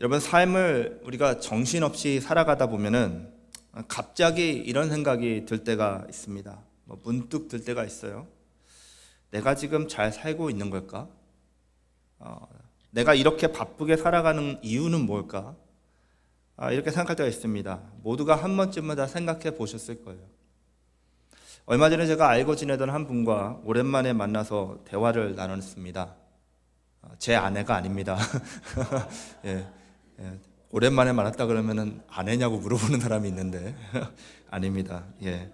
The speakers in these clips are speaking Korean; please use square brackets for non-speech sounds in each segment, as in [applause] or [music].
여러분 삶을 우리가 정신없이 살아가다 보면은 갑자기 이런 생각이 들 때가 있습니다. 뭐 문득 들 때가 있어요. 내가 지금 잘 살고 있는 걸까? 어, 내가 이렇게 바쁘게 살아가는 이유는 뭘까? 아, 이렇게 생각할 때가 있습니다. 모두가 한 번쯤은 다 생각해 보셨을 거예요. 얼마 전에 제가 알고 지내던 한 분과 오랜만에 만나서 대화를 나눴습니다. 어, 제 아내가 아닙니다. [laughs] 예, 예, 오랜만에 만났다 그러면은 아내냐고 물어보는 사람이 있는데 [laughs] 아닙니다. 예.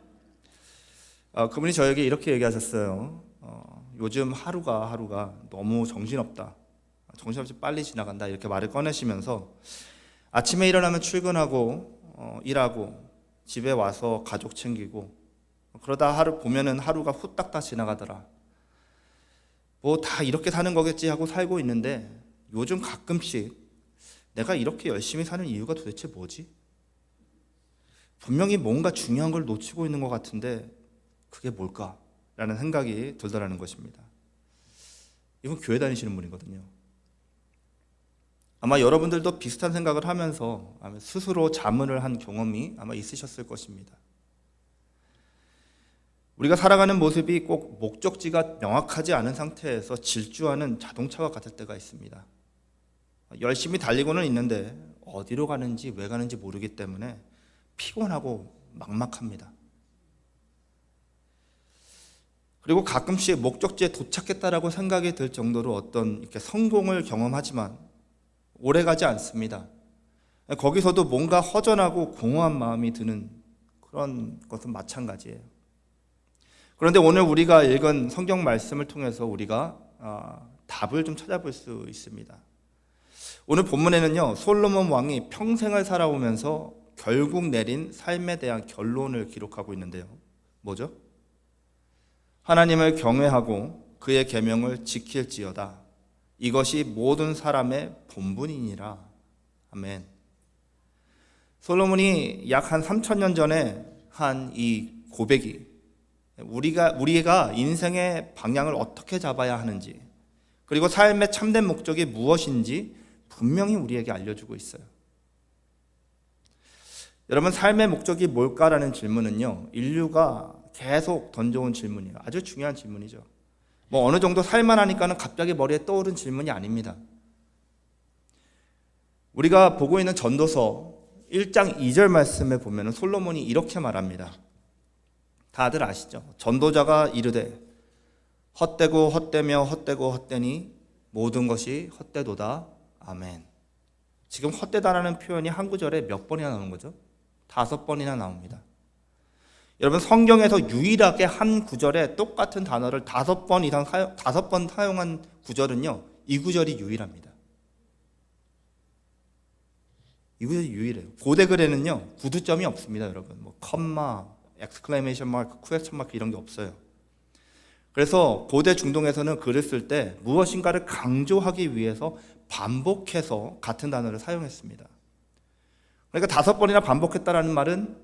어, 그분이 저에게 이렇게 얘기하셨어요. 어, 요즘 하루가 하루가 너무 정신없다. 정신없이 빨리 지나간다. 이렇게 말을 꺼내시면서 아침에 일어나면 출근하고 어, 일하고 집에 와서 가족 챙기고 그러다 하루 보면은 하루가 후딱 다 지나가더라. 뭐 다 이렇게 사는 거겠지 하고 살고 있는데 요즘 가끔씩 내가 이렇게 열심히 사는 이유가 도대체 뭐지? 분명히 뭔가 중요한 걸 놓치고 있는 것 같은데 그게 뭘까? 라는 생각이 들더라는 것입니다. 이분 교회 다니시는 분이거든요. 아마 여러분들도 비슷한 생각을 하면서 스스로 자문을 한 경험이 아마 있으셨을 것입니다. 우리가 살아가는 모습이 꼭 목적지가 명확하지 않은 상태에서 질주하는 자동차와 같을 때가 있습니다. 열심히 달리고는 있는데 어디로 가는지 왜 가는지 모르기 때문에 피곤하고 막막합니다. 그리고 가끔씩 목적지에 도착했다라고 생각이 들 정도로 어떤 이렇게 성공을 경험하지만 오래 가지 않습니다. 거기서도 뭔가 허전하고 공허한 마음이 드는 그런 것은 마찬가지예요. 그런데 오늘 우리가 읽은 성경 말씀을 통해서 우리가 아, 답을 좀 찾아볼 수 있습니다. 오늘 본문에는요 솔로몬 왕이 평생을 살아오면서 결국 내린 삶에 대한 결론을 기록하고 있는데요. 뭐죠? 하나님을 경외하고 그의 계명을 지킬지어다. 이것이 모든 사람의 본분이니라. 아멘. 솔로몬이 약 한 3천 년 전에 한 이 고백이 우리가 우리가 인생의 방향을 어떻게 잡아야 하는지 그리고 삶의 참된 목적이 무엇인지 분명히 우리에게 알려주고 있어요. 여러분 삶의 목적이 뭘까라는 질문은요 인류가 계속 던져온 질문이에요. 아주 중요한 질문이죠. 뭐 어느 정도 살만하니까는 갑자기 머리에 떠오른 질문이 아닙니다. 우리가 보고 있는 전도서 1장 2절 말씀에 보면 솔로몬이 이렇게 말합니다. 다들 아시죠? 전도자가 이르되 헛되고 헛되며 헛되고 헛되니 모든 것이 헛되도다. 아멘. 지금 헛되다라는 표현이 한 구절에 몇 번이나 나오는 거죠? 다섯 번이나 나옵니다. 여러분 성경에서 유일하게 한 구절에 똑같은 단어를 다섯 번 이상 사용, 다섯 번 사용한 구절은요 이 구절이 유일합니다. 이 구절이 유일해요. 고대 글에는요 구두점이 없습니다, 여러분. 뭐 컴마, 엑스클레이션 마크, 쿠에스천 마크 이런 게 없어요. 그래서 고대 중동에서는 글을 쓸 때 무엇인가를 강조하기 위해서 반복해서 같은 단어를 사용했습니다. 그러니까 다섯 번이나 반복했다라는 말은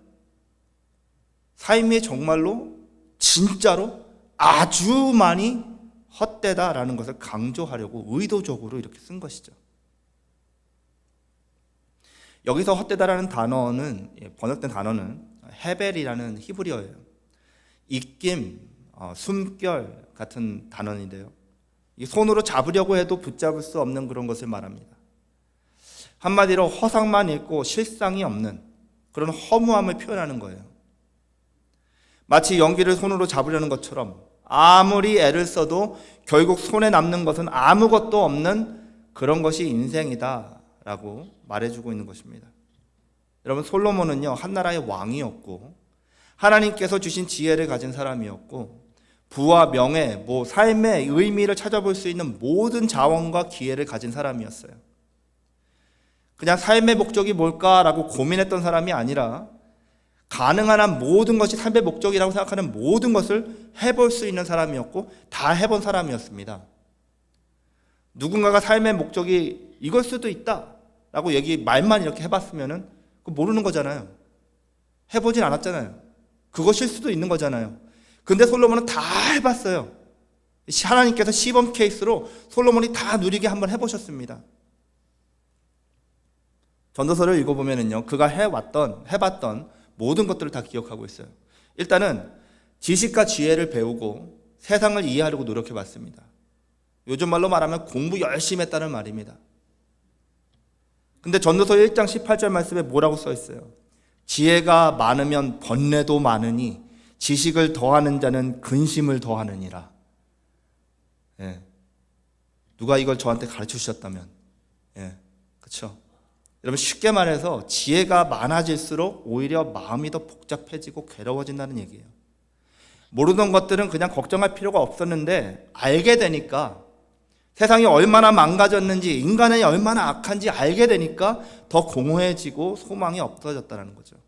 삶이 정말로 진짜로 아주 많이 헛되다라는 것을 강조하려고 의도적으로 이렇게 쓴 것이죠. 여기서 헛되다라는 단어는 예, 번역된 단어는 헤벨이라는 히브리어예요. 입김, 어, 숨결 같은 단어인데요. 손으로 잡으려고 해도 붙잡을 수 없는 그런 것을 말합니다. 한마디로 허상만 있고 실상이 없는 그런 허무함을 표현하는 거예요. 마치 연기를 손으로 잡으려는 것처럼 아무리 애를 써도 결국 손에 남는 것은 아무것도 없는 그런 것이 인생이다 라고 말해주고 있는 것입니다. 여러분 솔로몬은요 한 나라의 왕이었고 하나님께서 주신 지혜를 가진 사람이었고 부와 명예, 뭐 삶의 의미를 찾아볼 수 있는 모든 자원과 기회를 가진 사람이었어요. 그냥 삶의 목적이 뭘까라고 고민했던 사람이 아니라 가능한 한 모든 것이 삶의 목적이라고 생각하는 모든 것을 해볼 수 있는 사람이었고 다 해본 사람이었습니다. 누군가가 삶의 목적이 이걸 수도 있다라고 얘기 말만 이렇게 해봤으면은 그 모르는 거잖아요. 해보진 않았잖아요. 그것일 수도 있는 거잖아요. 근데 솔로몬은 다 해봤어요. 하나님께서 시범 케이스로 솔로몬이 다 누리게 한번 해보셨습니다. 전도서를 읽어보면은요, 그가 해왔던, 해봤던 모든 것들을 다 기억하고 있어요. 일단은 지식과 지혜를 배우고 세상을 이해하려고 노력해봤습니다. 요즘 말로 말하면 공부 열심히 했다는 말입니다. 근데 전도서 1장 18절 말씀에 뭐라고 써 있어요? 지혜가 많으면 번뇌도 많으니 지식을 더하는 자는 근심을 더하느니라. 예. 누가 이걸 저한테 가르쳐 주셨다면, 예, 그렇죠. 여러분 쉽게 말해서 지혜가 많아질수록 오히려 마음이 더 복잡해지고 괴로워진다는 얘기예요. 모르던 것들은 그냥 걱정할 필요가 없었는데 알게 되니까 세상이 얼마나 망가졌는지 인간이 얼마나 악한지 알게 되니까 더 공허해지고 소망이 없어졌다는 거죠.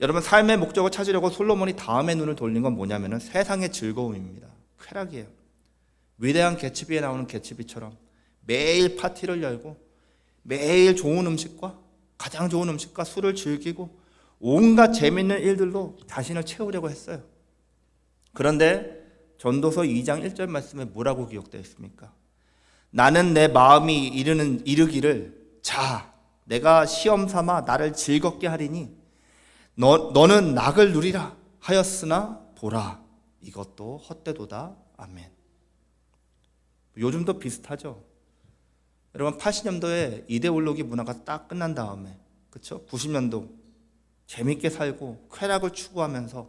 여러분 삶의 목적을 찾으려고 솔로몬이 다음에 눈을 돌린 건 뭐냐면은 세상의 즐거움입니다. 쾌락이에요. 위대한 개츠비에 나오는 개츠비처럼 매일 파티를 열고 매일 좋은 음식과 가장 좋은 음식과 술을 즐기고 온갖 재밌는 일들로 자신을 채우려고 했어요. 그런데 전도서 2장 1절 말씀에 뭐라고 기록되어 있습니까? 나는 내 마음이 이르는 이르기를 자 내가 시험 삼아 나를 즐겁게 하리니 너 너는 낙을 누리라 하였으나 보라 이것도 헛되도다 아멘. 요즘도 비슷하죠. 여러분 80년도에 이데올로기 문화가 딱 끝난 다음에 그렇죠? 90년도 재밌게 살고 쾌락을 추구하면서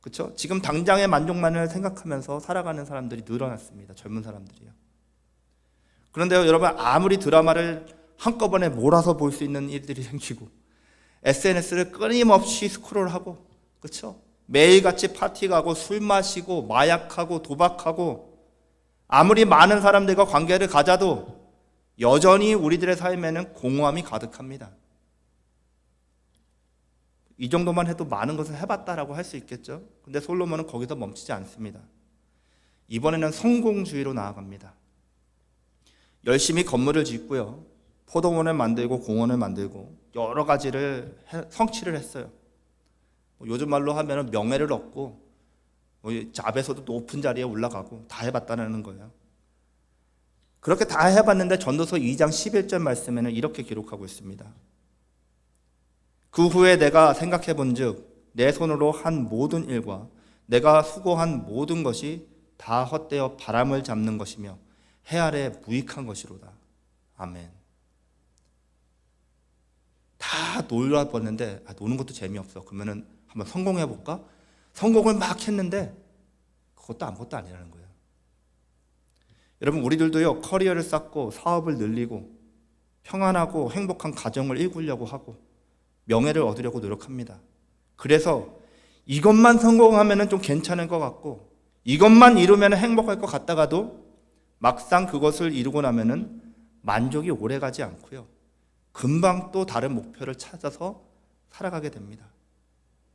그렇죠? 지금 당장의 만족만을 생각하면서 살아가는 사람들이 늘어났습니다. 젊은 사람들이요. 그런데요, 여러분 아무리 드라마를 한꺼번에 몰아서 볼 수 있는 일들이 생기고 SNS를 끊임없이 스크롤하고 그렇죠? 매일같이 파티 가고 술 마시고 마약하고 도박하고 아무리 많은 사람들과 관계를 가져도 여전히 우리들의 삶에는 공허함이 가득합니다. 이 정도만 해도 많은 것을 해봤다라고 할 수 있겠죠. 근데 솔로몬은 거기서 멈추지 않습니다. 이번에는 성공주의로 나아갑니다. 열심히 건물을 짓고요. 포도원을 만들고 공원을 만들고 여러 가지를 해- 성취를 했어요. 뭐 요즘 말로 하면 명예를 얻고 뭐 잡에서도 높은 자리에 올라가고 다 해봤다는 거예요. 그렇게 다 해봤는데 전도서 2장 11절 말씀에는 이렇게 기록하고 있습니다. 그 후에 내가 생각해 본즉 내 손으로 한 모든 일과 내가 수고한 모든 것이 다 헛되어 바람을 잡는 것이며 해 아래 무익한 것이로다. 아멘. 다 놀아봤는데 아, 노는 것도 재미없어. 그러면은 한번 성공해 볼까? 성공을 막 했는데 그것도 아무것도 아니라는 거예요. 여러분 우리들도요 커리어를 쌓고 사업을 늘리고 평안하고 행복한 가정을 이루려고 하고 명예를 얻으려고 노력합니다. 그래서 이것만 성공하면 좀 괜찮을 것 같고 이것만 이루면 행복할 것 같다가도 막상 그것을 이루고 나면은 만족이 오래 가지 않고요. 금방 또 다른 목표를 찾아서 살아가게 됩니다.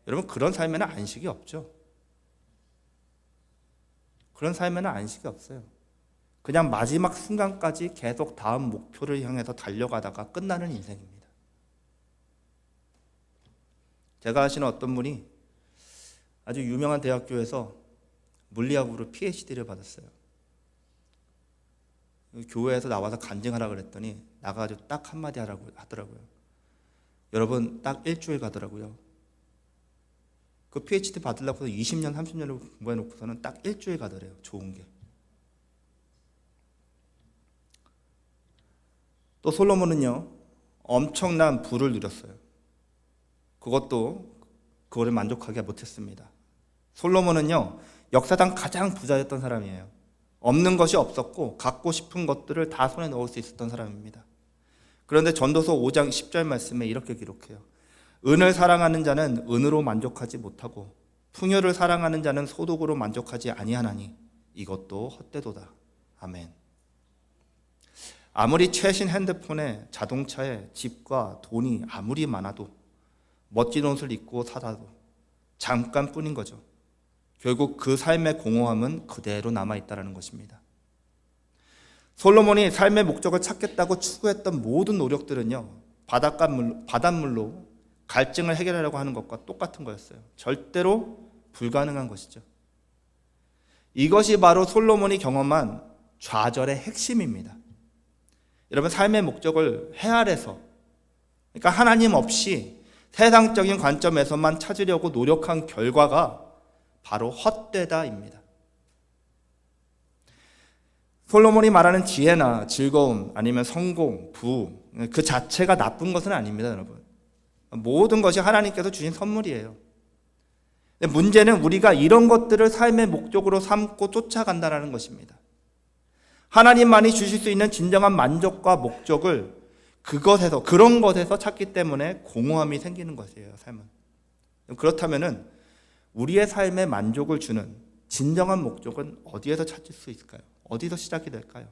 여러분 그런 삶에는 안식이 없죠. 그런 삶에는 안식이 없어요. 그냥 마지막 순간까지 계속 다음 목표를 향해서 달려가다가 끝나는 인생입니다. 제가 아시는 어떤 분이 아주 유명한 대학교에서 물리학으로 PhD를 받았어요. 교회에서 나와서 간증하라 그랬더니 나가가지고 딱 한마디 하라고 하더라고요. 여러분 딱 일주일 가더라고요. 그 PhD 받으려고 20년, 30년을 공부해 놓고서는 딱 일주일 가더래요. 좋은 게. 또 솔로몬은요 엄청난 부를 누렸어요. 그것도 그거를 만족하게 못했습니다. 솔로몬은요 역사상 가장 부자였던 사람이에요. 없는 것이 없었고 갖고 싶은 것들을 다 손에 넣을 수 있었던 사람입니다. 그런데 전도서 5장 10절 말씀에 이렇게 기록해요. 은을 사랑하는 자는 은으로 만족하지 못하고 풍요를 사랑하는 자는 소득으로 만족하지 아니하나니 이것도 헛되도다. 아멘. 아무리 최신 핸드폰에 자동차에 집과 돈이 아무리 많아도 멋진 옷을 입고 살아도 잠깐뿐인 거죠. 결국 그 삶의 공허함은 그대로 남아 있다라는 것입니다. 솔로몬이 삶의 목적을 찾겠다고 추구했던 모든 노력들은요 바닷물 바닷물로 갈증을 해결하려고 하는 것과 똑같은 거였어요. 절대로 불가능한 것이죠. 이것이 바로 솔로몬이 경험한 좌절의 핵심입니다. 여러분 삶의 목적을 헤아려서 그러니까 하나님 없이 세상적인 관점에서만 찾으려고 노력한 결과가 바로 헛되다입니다. 솔로몬이 말하는 지혜나 즐거움 아니면 성공, 부, 그 자체가 나쁜 것은 아닙니다, 여러분. 모든 것이 하나님께서 주신 선물이에요. 문제는 우리가 이런 것들을 삶의 목적으로 삼고 쫓아간다는 것입니다. 하나님만이 주실 수 있는 진정한 만족과 목적을 그것에서, 그런 것에서 찾기 때문에 공허함이 생기는 것이에요, 삶은. 그렇다면은 우리의 삶에 만족을 주는 진정한 목적은 어디에서 찾을 수 있을까요? 어디서 시작이 될까요?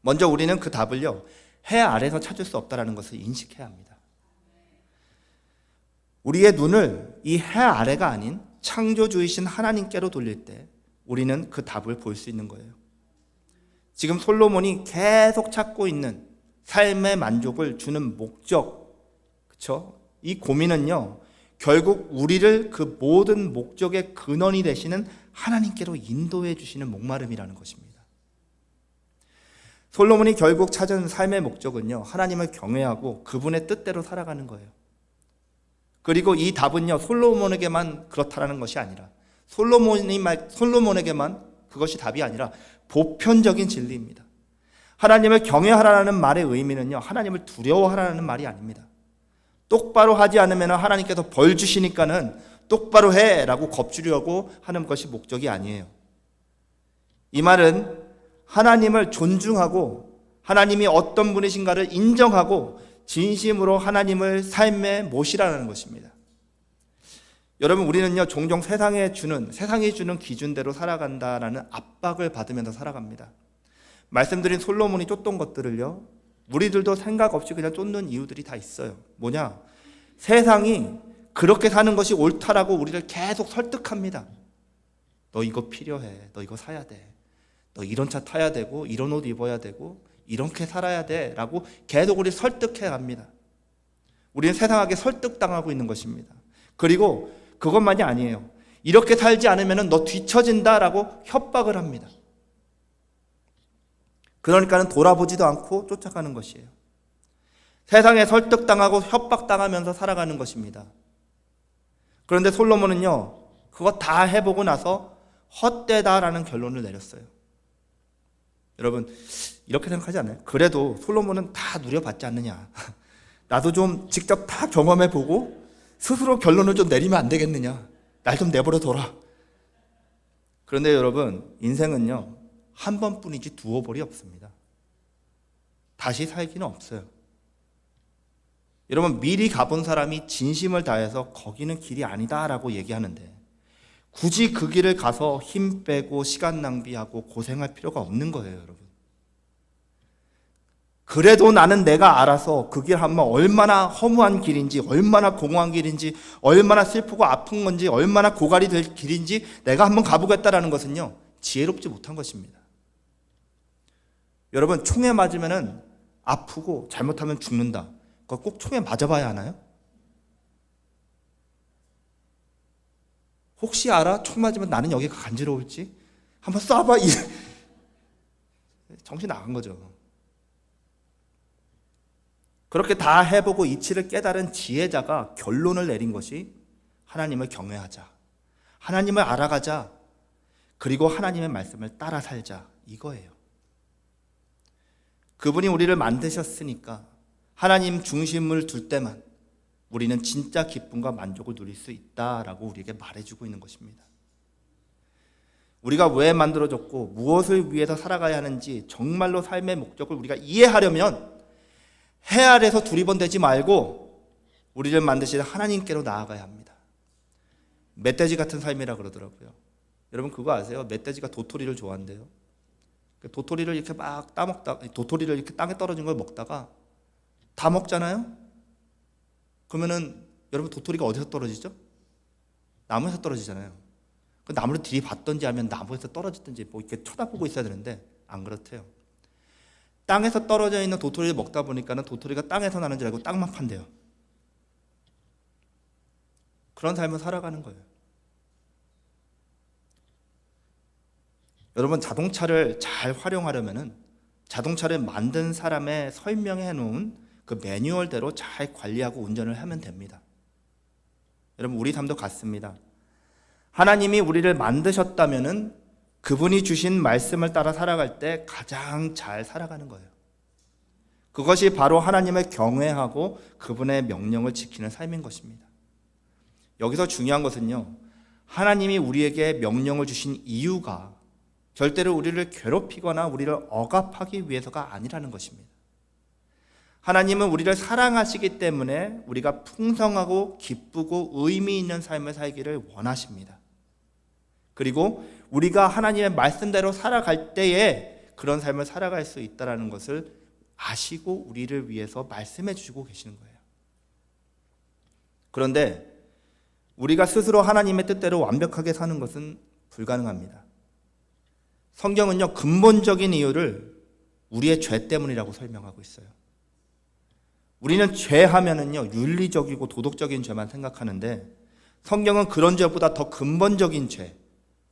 먼저 우리는 그 답을요, 해 아래서 찾을 수 없다는 것을 인식해야 합니다. 우리의 눈을 이 해 아래가 아닌 창조주이신 하나님께로 돌릴 때 우리는 그 답을 볼 수 있는 거예요. 지금 솔로몬이 계속 찾고 있는 삶의 만족을 주는 목적, 그쵸? 이 고민은요, 결국 우리를 그 모든 목적의 근원이 되시는 하나님께로 인도해 주시는 목마름이라는 것입니다. 솔로몬이 결국 찾은 삶의 목적은요, 하나님을 경외하고 그분의 뜻대로 살아가는 거예요. 그리고 이 답은요, 솔로몬에게만 그렇다라는 것이 아니라, 솔로몬이 말, 솔로몬에게만 그것이 답이 아니라 보편적인 진리입니다. 하나님을 경외하라는 말의 의미는요, 하나님을 두려워하라는 말이 아닙니다. 똑바로 하지 않으면 하나님께서 벌 주시니까는 똑바로 해라고 겁주려고 하는 것이 목적이 아니에요. 이 말은 하나님을 존중하고 하나님이 어떤 분이신가를 인정하고 진심으로 하나님을 삶에 모시라는 것입니다. 여러분 우리는요 종종 세상에 주는 세상이 주는 기준대로 살아간다라는 압박을 받으면서 살아갑니다. 말씀드린 솔로몬이 쫓던 것들을요 우리들도 생각 없이 그냥 쫓는 이유들이 다 있어요. 뭐냐? 세상이 그렇게 사는 것이 옳다라고 우리를 계속 설득합니다. 너 이거 필요해. 너 이거 사야 돼. 너 이런 차 타야 되고 이런 옷 입어야 되고 이렇게 살아야 돼 라고 계속 우리 설득해 갑니다. 우리는 세상에게 설득당하고 있는 것입니다. 그리고 그것만이 아니에요. 이렇게 살지 않으면 너 뒤처진다라고 협박을 합니다. 그러니까는 돌아보지도 않고 쫓아가는 것이에요. 세상에 설득당하고 협박당하면서 살아가는 것입니다. 그런데 솔로몬은요, 그거 다 해보고 나서 헛되다라는 결론을 내렸어요. 여러분, 이렇게 생각하지 않아요? 그래도 솔로몬은 다 누려봤지 않느냐. [laughs] 나도 좀 직접 다 경험해보고 스스로 결론을 좀 내리면 안 되겠느냐. 날 좀 내버려 둬라. 그런데 여러분, 인생은요, 한 번뿐이지 두어 벌이 없습니다. 다시 살기는 없어요. 여러분 미리 가본 사람이 진심을 다해서 거기는 길이 아니다라고 얘기하는데 굳이 그 길을 가서 힘 빼고 시간 낭비하고 고생할 필요가 없는 거예요, 여러분. 그래도 나는 내가 알아서 그 길 한번 얼마나 허무한 길인지, 얼마나 공허한 길인지, 얼마나 슬프고 아픈 건지, 얼마나 고갈이 될 길인지 내가 한번 가보겠다라는 것은요, 지혜롭지 못한 것입니다. 여러분, 총에 맞으면은 아프고 잘못하면 죽는다. 그거 꼭 총에 맞아봐야 하나요? 혹시 알아? 총 맞으면 나는 여기가 간지러울지? 한번 쏴봐. [laughs] 정신 나간 거죠. 그렇게 다 해보고 이치를 깨달은 지혜자가 결론을 내린 것이 하나님을 경외하자. 하나님을 알아가자. 그리고 하나님의 말씀을 따라 살자. 이거예요. 그분이 우리를 만드셨으니까 하나님 중심을 둘 때만 우리는 진짜 기쁨과 만족을 누릴 수 있다라고 우리에게 말해주고 있는 것입니다. 우리가 왜 만들어졌고 무엇을 위해서 살아가야 하는지 정말로 삶의 목적을 우리가 이해하려면 해 아래서 두리번대지 말고 우리를 만드신 하나님께로 나아가야 합니다. 멧돼지 같은 삶이라 그러더라고요. 여러분 그거 아세요? 멧돼지가 도토리를 좋아한대요. 그 도토리를 이렇게 막 따먹다 도토리를 이렇게 땅에 떨어진 걸 먹다가 다 먹잖아요. 그러면은 여러분 도토리가 어디서 떨어지죠? 나무에서 떨어지잖아요. 그 나무를 들이받던지 하면 나무에서 떨어졌든지 뭐 이렇게 쳐다보고 있어야 되는데 안 그렇대요. 땅에서 떨어져 있는 도토리를 먹다 보니까는 도토리가 땅에서 나는 줄 알고 땅만 판대요. 그런 삶을 살아가는 거예요. 여러분 자동차를 잘 활용하려면은 자동차를 만든 사람의 설명해 놓은 그 매뉴얼대로 잘 관리하고 운전을 하면 됩니다. 여러분 우리 삶도 같습니다. 하나님이 우리를 만드셨다면은 그분이 주신 말씀을 따라 살아갈 때 가장 잘 살아가는 거예요. 그것이 바로 하나님을 경외하고 그분의 명령을 지키는 삶인 것입니다. 여기서 중요한 것은요. 하나님이 우리에게 명령을 주신 이유가 절대로 우리를 괴롭히거나 우리를 억압하기 위해서가 아니라는 것입니다. 하나님은 우리를 사랑하시기 때문에 우리가 풍성하고 기쁘고 의미 있는 삶을 살기를 원하십니다. 그리고 우리가 하나님의 말씀대로 살아갈 때에 그런 삶을 살아갈 수 있다라는 것을 아시고 우리를 위해서 말씀해 주시고 계시는 거예요. 그런데 우리가 스스로 하나님의 뜻대로 완벽하게 사는 것은 불가능합니다. 성경은요, 근본적인 이유를 우리의 죄 때문이라고 설명하고 있어요. 우리는 죄 하면은요, 윤리적이고 도덕적인 죄만 생각하는데 성경은 그런 죄보다 더 근본적인 죄,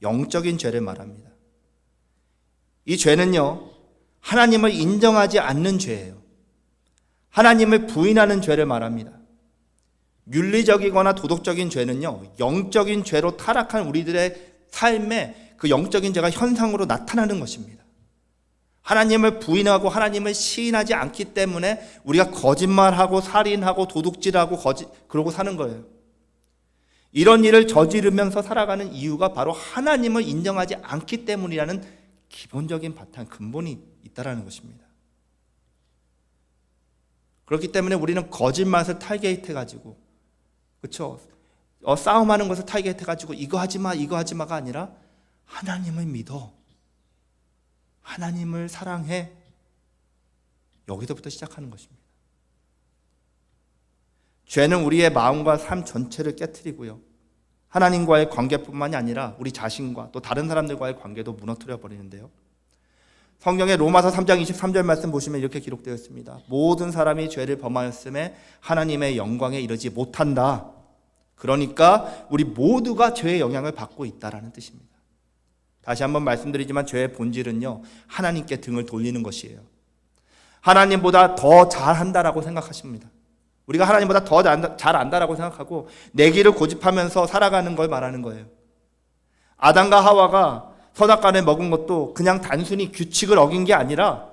영적인 죄를 말합니다. 이 죄는요, 하나님을 인정하지 않는 죄예요. 하나님을 부인하는 죄를 말합니다. 윤리적이거나 도덕적인 죄는요, 영적인 죄로 타락한 우리들의 삶에 그 영적인 죄가 현상으로 나타나는 것입니다. 하나님을 부인하고 하나님을 시인하지 않기 때문에 우리가 거짓말하고 살인하고 도둑질하고 거짓 그러고 사는 거예요. 이런 일을 저지르면서 살아가는 이유가 바로 하나님을 인정하지 않기 때문이라는 기본적인 바탕 근본이 있다라는 것입니다. 그렇기 때문에 우리는 거짓말을 타겟해 가지고 그렇죠? 어, 싸움하는 것을 타겟해 가지고 이거 하지 마, 이거 하지 마가 아니라 하나님을 믿어. 하나님을 사랑해. 여기서부터 시작하는 것입니다. 죄는 우리의 마음과 삶 전체를 깨뜨리고요. 하나님과의 관계뿐만이 아니라 우리 자신과 또 다른 사람들과의 관계도 무너뜨려 버리는데요. 성경의 로마서 3장 23절 말씀 보시면 이렇게 기록되어 있습니다. 모든 사람이 죄를 범하였음에 하나님의 영광에 이르지 못한다. 그러니까 우리 모두가 죄의 영향을 받고 있다라는 뜻입니다. 다시 한번 말씀드리지만 죄의 본질은요. 하나님께 등을 돌리는 것이에요. 하나님보다 더 잘한다라고 생각하십니다. 우리가 하나님보다 더 잘 안다라고 생각하고 내 길을 고집하면서 살아가는 걸 말하는 거예요. 아담과 하와가 선악과를 먹은 것도 그냥 단순히 규칙을 어긴 게 아니라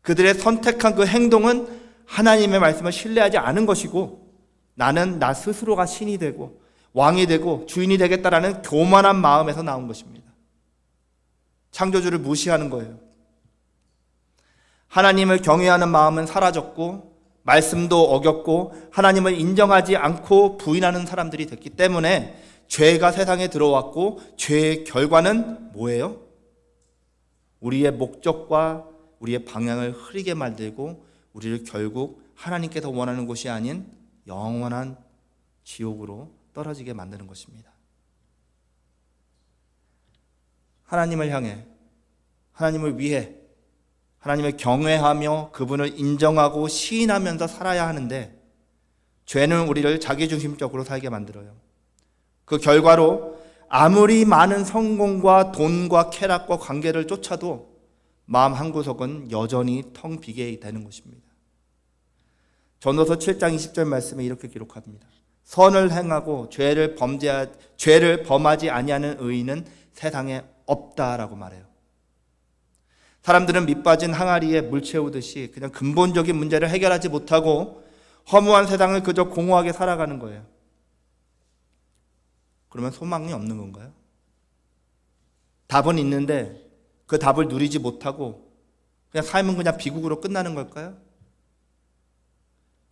그들의 선택한 그 행동은 하나님의 말씀을 신뢰하지 않은 것이고 나는 나 스스로가 신이 되고 왕이 되고 주인이 되겠다라는 교만한 마음에서 나온 것입니다. 창조주를 무시하는 거예요. 하나님을 경외하는 마음은 사라졌고 말씀도 어겼고 하나님을 인정하지 않고 부인하는 사람들이 됐기 때문에 죄가 세상에 들어왔고 죄의 결과는 뭐예요? 우리의 목적과 우리의 방향을 흐리게 만들고 우리를 결국 하나님께서 원하는 곳이 아닌 영원한 지옥으로 떨어지게 만드는 것입니다. 하나님을 향해 하나님을 위해 하나님을 경외하며 그분을 인정하고 시인하면서 살아야 하는데 죄는 우리를 자기중심적으로 살게 만들어요. 그 결과로 아무리 많은 성공과 돈과 쾌락과 관계를 쫓아도 마음 한구석은 여전히 텅 비게 되는 것입니다. 전도서 7장 20절 말씀에 이렇게 기록합니다. 선을 행하고 죄를 범죄하 죄를 범하지 아니하는 의인은 세상에 없다라고 말해요. 사람들은 밑빠진 항아리에 물 채우듯이 그냥 근본적인 문제를 해결하지 못하고 허무한 세상을 그저 공허하게 살아가는 거예요. 그러면 소망이 없는 건가요? 답은 있는데 그 답을 누리지 못하고 그냥 삶은 그냥 비극으로 끝나는 걸까요?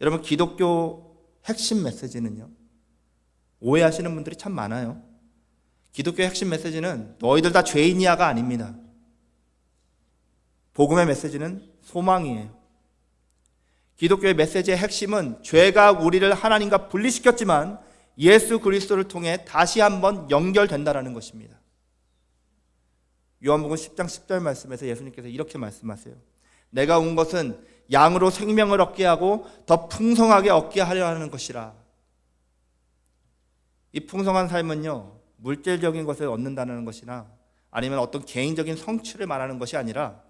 여러분 기독교 핵심 메시지는요. 오해하시는 분들이 참 많아요. 기독교 핵심 메시지는 너희들 다 죄인이야가 아닙니다. 복음의 메시지는 소망이에요. 기독교의 메시지의 핵심은 죄가 우리를 하나님과 분리시켰지만 예수 그리스도를 통해 다시 한번 연결된다라는 것입니다. 요한복음 10장 10절 말씀에서 예수님께서 이렇게 말씀하세요. 내가 온 것은 양으로 생명을 얻게 하고 더 풍성하게 얻게 하려 하는 것이라. 이 풍성한 삶은요, 물질적인 것을 얻는다는 것이나 아니면 어떤 개인적인 성취를 말하는 것이 아니라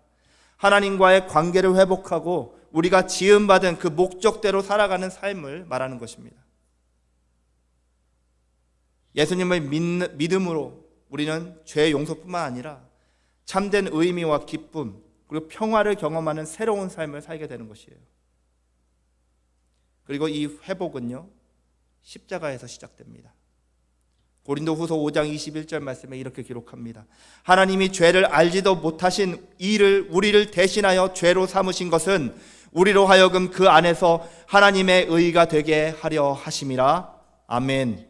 하나님과의 관계를 회복하고 우리가 지음받은 그 목적대로 살아가는 삶을 말하는 것입니다. 예수님을 믿, 믿음으로 우리는 죄 용서뿐만 아니라 참된 의미와 기쁨 그리고 평화를 경험하는 새로운 삶을 살게 되는 것이에요. 그리고 이 회복은요 십자가에서 시작됩니다. 고린도후서 5장 21절 말씀에 이렇게 기록합니다. 하나님이 죄를 알지도 못하신 이를 우리를 대신하여 죄로 삼으신 것은 우리로 하여금 그 안에서 하나님의 의가 되게 하려 하심이라. 아멘.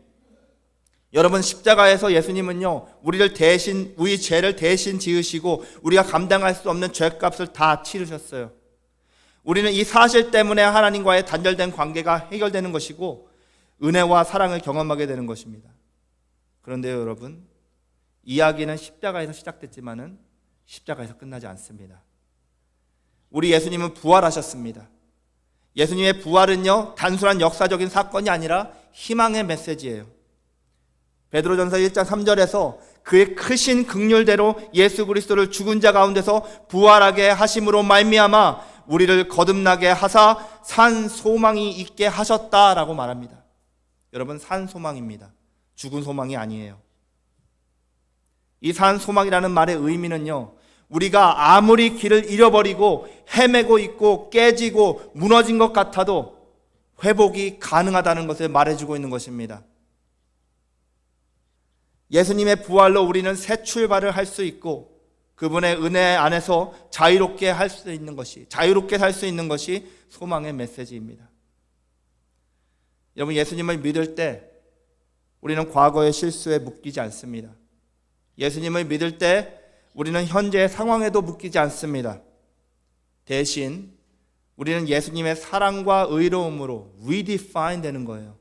여러분 십자가에서 예수님은요 우리를 대신 우리 죄를 대신 지으시고 우리가 감당할 수 없는 죄값을 다 치르셨어요. 우리는 이 사실 때문에 하나님과의 단절된 관계가 해결되는 것이고 은혜와 사랑을 경험하게 되는 것입니다. 그런데요, 여러분, 이야기는 십자가에서 시작됐지만은 십자가에서 끝나지 않습니다. 우리 예수님은 부활하셨습니다. 예수님의 부활은요, 단순한 역사적인 사건이 아니라 희망의 메시지예요. 베드로전서 1장 3절에서 그의 크신 극률대로 예수 그리스도를 죽은 자 가운데서 부활하게 하심으로 말미암아 우리를 거듭나게 하사 산 소망이 있게 하셨다라고 말합니다. 여러분 산 소망입니다. 죽은 소망이 아니에요. 이 산 소망이라는 말의 의미는요. 우리가 아무리 길을 잃어버리고 헤매고 있고 깨지고 무너진 것 같아도 회복이 가능하다는 것을 말해주고 있는 것입니다. 예수님의 부활로 우리는 새 출발을 할 수 있고 그분의 은혜 안에서 자유롭게 할 수 있는 것이 자유롭게 살 수 있는 것이 소망의 메시지입니다. 여러분 예수님을 믿을 때 우리는 과거의 실수에 묶이지 않습니다. 예수님을 믿을 때 우리는 현재의 상황에도 묶이지 않습니다. 대신 우리는 예수님의 사랑과 의로움으로 redefine 되는 거예요.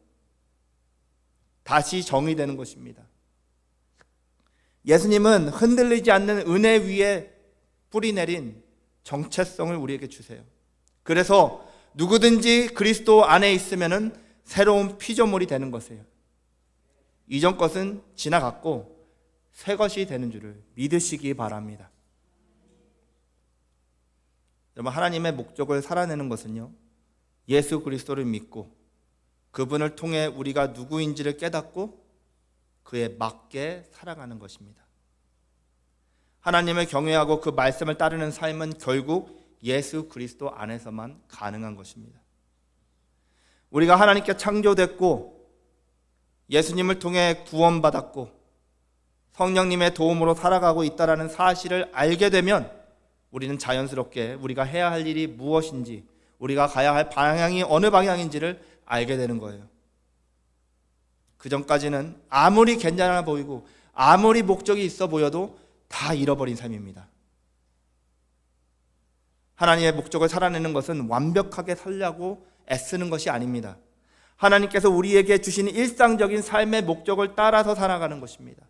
다시 정의되는 것입니다. 예수님은 흔들리지 않는 은혜 위에 뿌리 내린 정체성을 우리에게 주세요. 그래서 누구든지 그리스도 안에 있으면은 새로운 피조물이 되는 것이에요. 이전 것은 지나갔고 새 것이 되는 줄을 믿으시기 바랍니다. 여러분 하나님의 목적을 살아내는 것은요. 예수 그리스도를 믿고 그분을 통해 우리가 누구인지를 깨닫고 그에 맞게 살아가는 것입니다. 하나님을 경외하고 그 말씀을 따르는 삶은 결국 예수 그리스도 안에서만 가능한 것입니다. 우리가 하나님께 창조됐고 예수님을 통해 구원받았고 성령님의 도움으로 살아가고 있다라는 사실을 알게 되면 우리는 자연스럽게 우리가 해야 할 일이 무엇인지 우리가 가야 할 방향이 어느 방향인지를 알게 되는 거예요. 그 전까지는 아무리 괜찮아 보이고 아무리 목적이 있어 보여도 다 잃어버린 삶입니다. 하나님의 목적을 살아내는 것은 완벽하게 살려고 애쓰는 것이 아닙니다. 하나님께서 우리에게 주신 일상적인 삶의 목적을 따라서 살아가는 것입니다.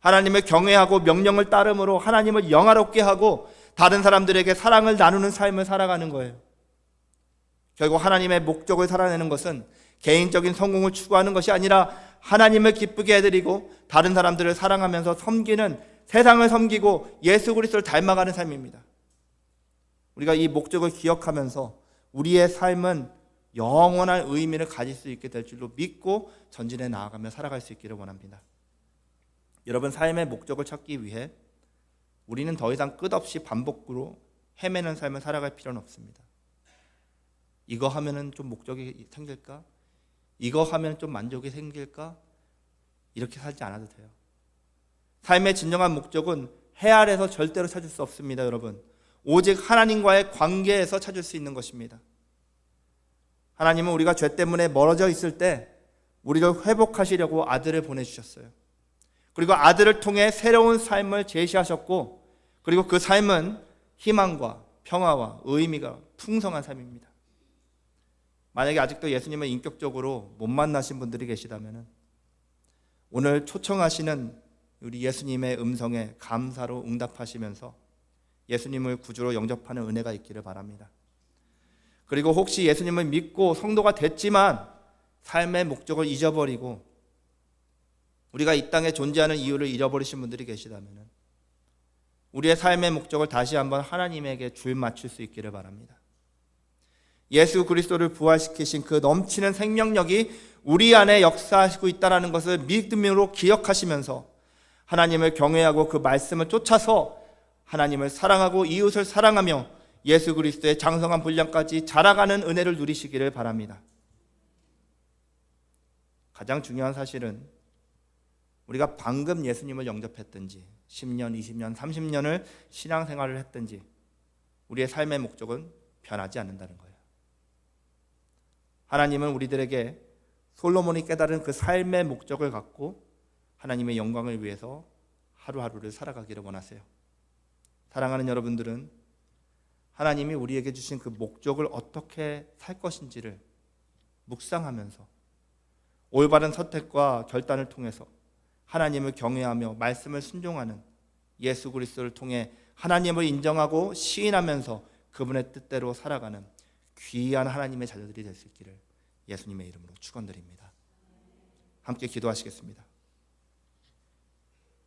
하나님을 경외하고 명령을 따름으로 하나님을 영화롭게 하고 다른 사람들에게 사랑을 나누는 삶을 살아가는 거예요. 결국 하나님의 목적을 살아내는 것은 개인적인 성공을 추구하는 것이 아니라 하나님을 기쁘게 해드리고 다른 사람들을 사랑하면서 섬기는 세상을 섬기고 예수 그리스도를 닮아가는 삶입니다. 우리가 이 목적을 기억하면서 우리의 삶은 영원한 의미를 가질 수 있게 될 줄로 믿고 전진해 나아가며 살아갈 수 있기를 원합니다. 여러분 삶의 목적을 찾기 위해 우리는 더 이상 끝없이 반복으로 헤매는 삶을 살아갈 필요는 없습니다. 이거 하면은 좀 목적이 생길까? 이거 하면 좀 만족이 생길까? 이렇게 살지 않아도 돼요. 삶의 진정한 목적은 해 아래서 절대로 찾을 수 없습니다, 여러분. 오직 하나님과의 관계에서 찾을 수 있는 것입니다. 하나님은 우리가 죄 때문에 멀어져 있을 때 우리를 회복하시려고 아들을 보내주셨어요. 그리고 아들을 통해 새로운 삶을 제시하셨고, 그리고 그 삶은 희망과 평화와 의미가 풍성한 삶입니다. 만약에 아직도 예수님을 인격적으로 못 만나신 분들이 계시다면 오늘 초청하시는 우리 예수님의 음성에 감사로 응답하시면서 예수님을 구주로 영접하는 은혜가 있기를 바랍니다. 그리고 혹시 예수님을 믿고 성도가 됐지만 삶의 목적을 잊어버리고 우리가 이 땅에 존재하는 이유를 잃어버리신 분들이 계시다면 우리의 삶의 목적을 다시 한번 하나님에게 줄 맞출 수 있기를 바랍니다. 예수 그리스도를 부활시키신 그 넘치는 생명력이 우리 안에 역사하시고 있다는 것을 믿음으로 기억하시면서 하나님을 경외하고 그 말씀을 쫓아서 하나님을 사랑하고 이웃을 사랑하며 예수 그리스도의 장성한 분량까지 자라가는 은혜를 누리시기를 바랍니다. 가장 중요한 사실은 우리가 방금 예수님을 영접했든지 10년, 20년, 30년을 신앙생활을 했든지 우리의 삶의 목적은 변하지 않는다는 거예요. 하나님은 우리들에게 솔로몬이 깨달은 그 삶의 목적을 갖고 하나님의 영광을 위해서 하루하루를 살아가기를 원하세요. 사랑하는 여러분들은 하나님이 우리에게 주신 그 목적을 어떻게 살 것인지를 묵상하면서 올바른 선택과 결단을 통해서 하나님을 경외하며 말씀을 순종하는 예수 그리스도를 통해 하나님을 인정하고 시인하면서 그분의 뜻대로 살아가는 귀한 하나님의 자녀들이 될 수 있기를 예수님의 이름으로 축원드립니다. 함께 기도하시겠습니다.